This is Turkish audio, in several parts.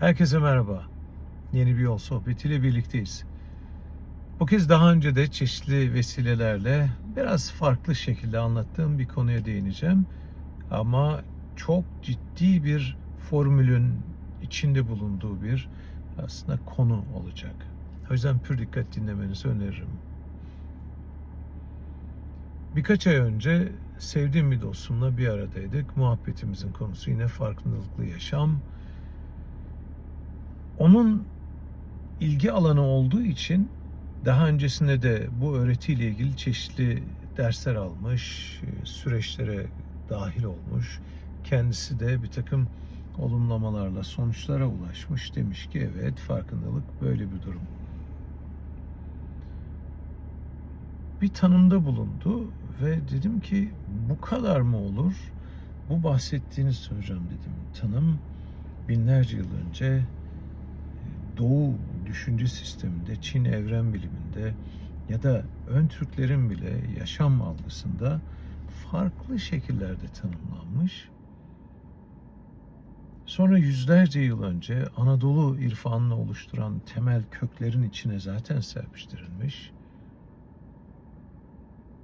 Herkese merhaba. Yeni bir yol sohbetiyle birlikteyiz. Bu kez daha önce de çeşitli vesilelerle biraz farklı şekilde anlattığım bir konuya değineceğim. Ama çok ciddi bir formülün içinde bulunduğu bir aslında konu olacak. O yüzden pür dikkat dinlemenizi öneririm. Birkaç ay önce sevdiğim bir dostumla bir aradaydık. Muhabbetimizin konusu yine farkındalıklı yaşam. Onun ilgi alanı olduğu için daha öncesinde de bu öğretiyle ilgili çeşitli dersler almış, süreçlere dahil olmuş. Kendisi de bir takım olumlamalarla sonuçlara ulaşmış. Demiş ki evet farkındalık böyle bir durum. Bir tanımda bulundu ve dedim ki bu kadar mı olur? Bu bahsettiğiniz hocam dedim tanım binlerce yıl önce Doğu düşünce sisteminde, Çin evren biliminde ya da ön Türklerin bile yaşam algısında farklı şekillerde tanımlanmış. Sonra yüzlerce yıl önce Anadolu irfanını oluşturan temel köklerin içine zaten serpiştirilmiş.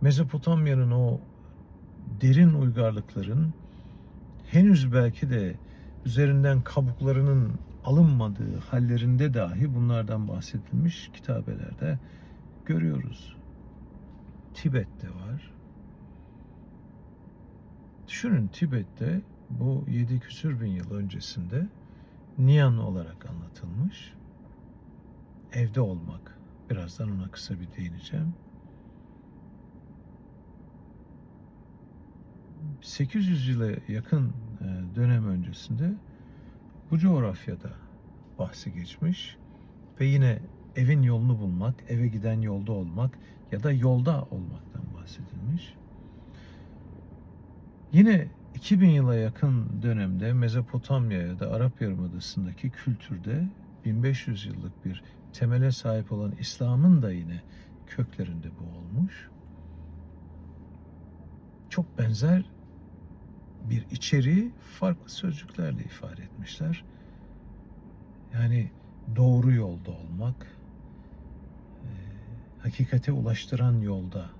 Mezopotamya'nın o derin uygarlıkların henüz belki de üzerinden kabuklarının alınmadığı hallerinde dahi bunlardan bahsedilmiş kitabelerde görüyoruz. Tibet'te var. Düşünün Tibet'te bu 7 küsür bin yıl öncesinde Niyan olarak anlatılmış. Evde olmak. Birazdan ona kısa bir değineceğim. 800 yıla yakın e, dönem öncesinde bu coğrafyada bahsi geçmiş ve yine evin yolunu bulmak, eve giden yolda olmak ya da yolda olmaktan bahsedilmiş. Yine 2000 yıla yakın dönemde Mezopotamya ya da Arap Yarımadası'ndaki kültürde 1500 yıllık bir temele sahip olan İslam'ın da yine köklerinde bu olmuş. Çok benzer bir içeriği farklı sözcüklerle ifade etmişler. Yani doğru yolda olmak, e, hakikate ulaştıran yolda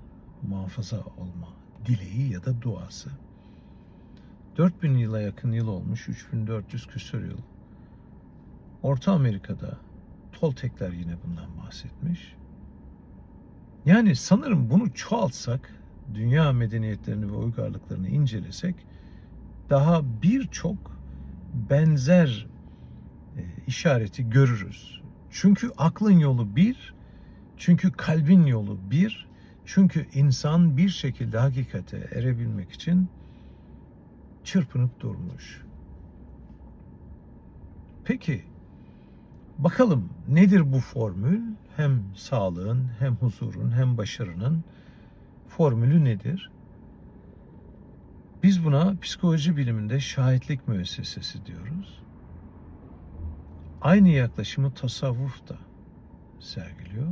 muhafaza olma dileği ya da duası. 4000 yıla yakın yıl olmuş, 3400 küsur yıl. Orta Amerika'da Toltekler yine bundan bahsetmiş. Yani sanırım bunu çoğaltsak, dünya medeniyetlerini ve uygarlıklarını incelesek daha birçok benzer e, işareti görürüz. Çünkü aklın yolu bir, çünkü kalbin yolu bir, çünkü insan bir şekilde hakikate erebilmek için çırpınıp durmuş. Peki bakalım nedir bu formül? Hem sağlığın, hem huzurun, hem başarının formülü nedir? Biz buna psikoloji biliminde şahitlik müessesesi diyoruz. Aynı yaklaşımı tasavvuf da sergiliyor.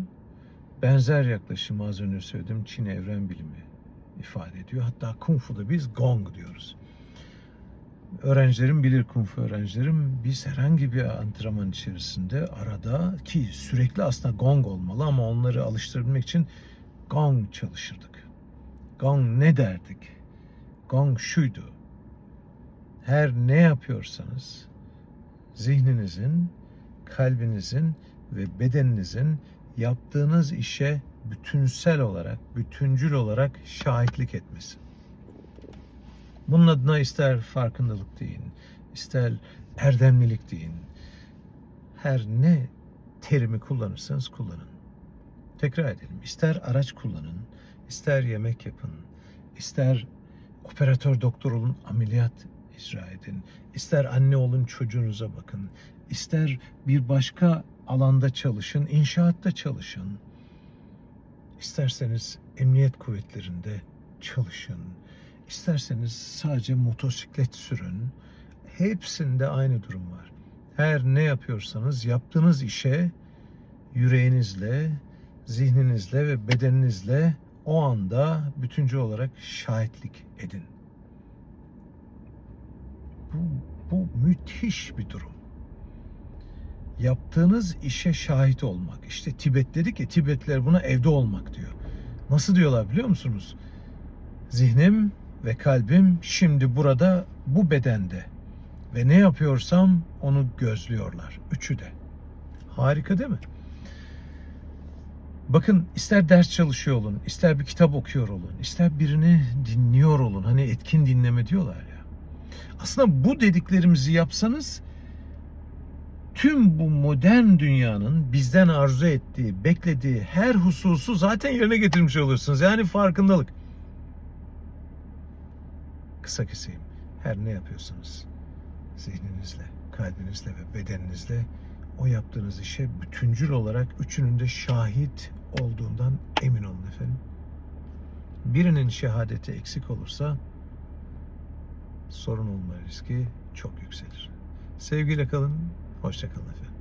Benzer yaklaşımı az önce söyledim Çin evren bilimi ifade ediyor. Hatta Kung Fu'da biz Gong diyoruz. Öğrencilerim bilir Kung Fu öğrencilerim biz herhangi bir antrenman içerisinde arada ki sürekli aslında Gong olmalı ama onları alıştırabilmek için Gong çalışırdık. Gong ne derdik? Gong şuydu. Her ne yapıyorsanız zihninizin, kalbinizin ve bedeninizin yaptığınız işe bütünsel olarak, bütüncül olarak şahitlik etmesi. Bunun adına ister farkındalık deyin, ister erdemlilik deyin. Her ne terimi kullanırsanız kullanın. Tekrar edelim. İster araç kullanın, ister yemek yapın, ister operatör doktor olun, ameliyat icra edin. İster anne olun, çocuğunuza bakın. İster bir başka alanda çalışın, inşaatta çalışın. İsterseniz emniyet kuvvetlerinde çalışın. İsterseniz sadece motosiklet sürün. Hepsinde aynı durum var. Her ne yapıyorsanız yaptığınız işe yüreğinizle, zihninizle ve bedeninizle o anda bütüncü olarak şahitlik edin. Bu, bu müthiş bir durum. Yaptığınız işe şahit olmak. İşte Tibet dedi ki Tibetliler buna evde olmak diyor. Nasıl diyorlar biliyor musunuz? Zihnim ve kalbim şimdi burada bu bedende ve ne yapıyorsam onu gözlüyorlar. Üçü de. Harika değil mi? Bakın ister ders çalışıyor olun, ister bir kitap okuyor olun, ister birini dinliyor olun. Hani etkin dinleme diyorlar ya. Aslında bu dediklerimizi yapsanız tüm bu modern dünyanın bizden arzu ettiği, beklediği her hususu zaten yerine getirmiş olursunuz. Yani farkındalık. Kısa keseyim. Her ne yapıyorsanız zihninizle, kalbinizle ve bedeninizle o yaptığınız işe bütüncül olarak üçünün de şahit olduğundan emin olun efendim. Birinin şehadeti eksik olursa sorun olma riski çok yükselir. Sevgiyle kalın, hoşça kalın efendim.